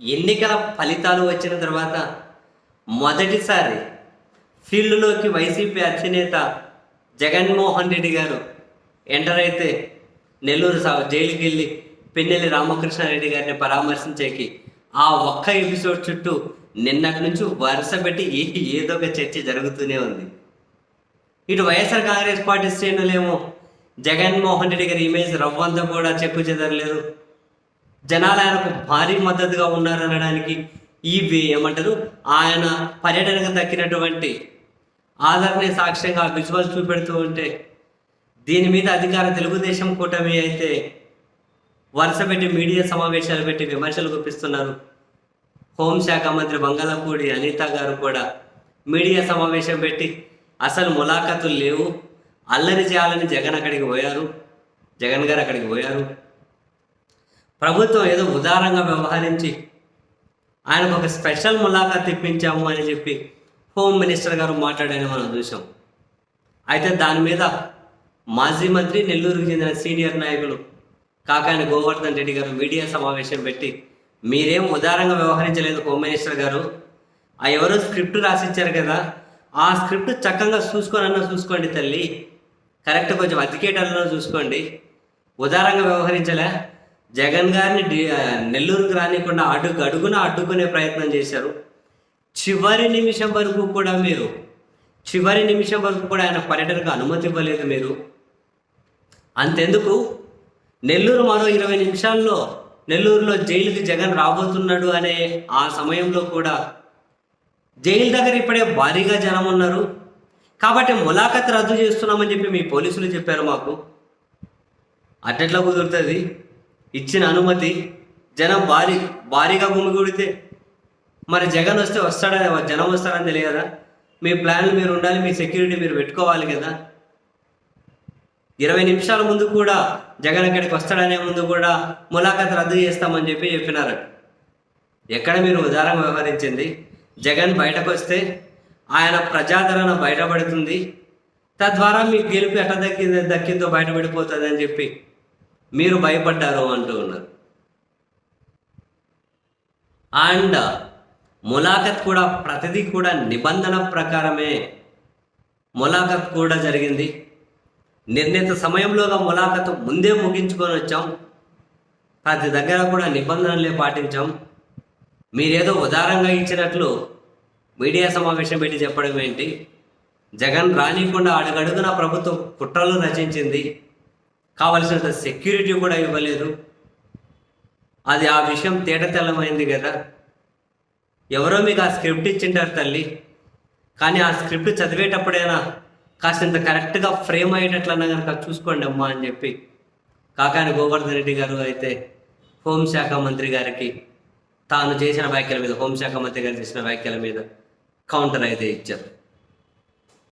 ఎన్నికల ఫలితాలు వచ్చిన తర్వాత మొదటిసారి ఫీల్డ్లోకి వైసీపీ అధినేత జగన్మోహన్ రెడ్డి గారు ఎంటర్ అయితే నెల్లూరు సా జైలుకి వెళ్ళి పెన్నెల్లి రామకృష్ణారెడ్డి గారిని పరామర్శించేకి ఆ ఒక్క ఎపిసోడ్ చుట్టూ నిన్నటి నుంచి వరుస పెట్టి ఏదో ఒక చర్చ జరుగుతూనే ఉంది. ఇటు వైఎస్ఆర్ కాంగ్రెస్ పార్టీ శ్రేణులేమో జగన్మోహన్ రెడ్డి గారి ఇమేజ్ రవ్వంతా కూడా చెప్పు చెదరలేదు. జనాలు ఆయనకు భారీ మద్దతుగా ఉన్నారనడానికి ఈ ఏమంటారు? ఆయన పర్యటనకు దక్కినటువంటి ఆదరణ సాక్ష్యంగా విజువల్ చూపెడుతూ ఉంటే దీని మీద అధికార తెలుగుదేశం కూటమి అయితే వరుస పెట్టి మీడియా సమావేశాలు పెట్టి విమర్శలు గుప్పిస్తున్నారు. హోంశాఖ మంత్రి బంగాళపూడి అనిత గారు కూడా మీడియా సమావేశం పెట్టి అసలు ములాఖతులు లేవు. అల్లరి చేయాలని జగన్ అక్కడికి పోయారు. జగన్ గారు అక్కడికి పోయారు. ప్రభుత్వం ఏదో ఉదారంగా వ్యవహరించి ఆయనకు ఒక స్పెషల్ ములాఖా తెప్పించాము అని చెప్పి హోమ్ మినిస్టర్ గారు మాట్లాడని మనం చూసాం అయితే దాని మీద మాజీ మంత్రి నెల్లూరుకు చెందిన సీనియర్ నాయకులు కాకాని గోవర్ధన్ రెడ్డి గారు మీడియా సమావేశం పెట్టి మీరేం ఉదారంగా వ్యవహరించలేదు హోమ్ మినిస్టర్ గారు. ఆ ఎవరో స్క్రిప్ట్ రాసిచ్చారు కదా ఆ స్క్రిప్ట్ చక్కగా చూసుకోనన్నా చూసుకోండి తల్లి. కరెక్ట్ కొంచెం అతికేటన్నా చూసుకోండి. ఉదారంగా వ్యవహరించలే. జగన్ గారిని నెల్లూరుకు రానికుండా అడుగు అడుగున అడ్డుకునే ప్రయత్నం చేశారు. చివరి నిమిషం వరకు కూడా మీరు చివరి నిమిషం వరకు కూడా ఆయన పర్యటనకు అనుమతి ఇవ్వలేదు మీరు. అంతెందుకు? నెల్లూరు మరో ఇరవై నిమిషాల్లో నెల్లూరులో జైలుకి జగన్ రాబోతున్నాడు అనే ఆ సమయంలో కూడా జైలు దగ్గర ఇప్పుడే భారీగా జనం ఉన్నారు. కాబట్టి ములాఖత్ రద్దు చేస్తున్నామని చెప్పి మీ పోలీసులు చెప్పారు మాకు. అట్టెట్లా కుదురుతుంది? ఇచ్చిన అనుమతి జనం భారీ భారీగా గుమిగూడితే మరి జగన్ వస్తే వస్తాడా? జనం వస్తాడని తెలియదా? మీ ప్లాన్లు మీరు ఉండాలి మీ సెక్యూరిటీ మీరు పెట్టుకోవాలి కదా. ఇరవై నిమిషాల ముందు కూడా జగన్ అక్కడికి వస్తాడనే ముందు కూడా ములాఖత్ రద్దు చేస్తామని చెప్పి చెప్పినారు. ఎక్కడ మీరు ఉదారం వ్యవహరించింది? జగన్ బయటకు వస్తే ఆయన ప్రజాదరణ బయటపడుతుంది. తద్వారా మీ గెలుపు ఎట్ట దక్కిందో దక్కిందో బయటపడిపోతుంది అని చెప్పి మీరు భయపడ్డారు అంటూ ఉన్నారు. అండ్ ములాఖత్ కూడా ప్రతిదీ కూడా నిబంధన ప్రకారమే ములాఖత్ కూడా జరిగింది. నిర్ణీత సమయంలోగా ములాఖత్ ముందే ముగించుకొని వచ్చాం. ప్రతి దగ్గర కూడా నిబంధనలే పాటించాం. మీరేదో ఉదారంగా ఇచ్చినట్లు మీడియా సమావేశం పెట్టి చెప్పడం ఏంటి? జగన్ రానికుండా అడుగడుగున ప్రభుత్వం కుట్రలు రచించింది. కావలసినంత సెక్యూరిటీ కూడా ఇవ్వలేదు. అది ఆ విషయం తేటతెల్లమైంది కదా. ఎవరో మీకు ఆ స్క్రిప్ట్ ఇచ్చింటారు తల్లి. కానీ ఆ స్క్రిప్ట్ చదివేటప్పుడైనా కాసింత కరెక్ట్గా ఫ్రేమ్ అయ్యేటట్లన్నా కనుక చూసుకోండి అమ్మా అని చెప్పి కాకాని గోవర్ధన్ రెడ్డి గారు అయితే హోంశాఖ మంత్రి గారికి తాను చేసిన వ్యాఖ్యల మీద హోంశాఖ మంత్రి గారు చేసిన వ్యాఖ్యల మీద కౌంటర్ అయితే ఇచ్చారు.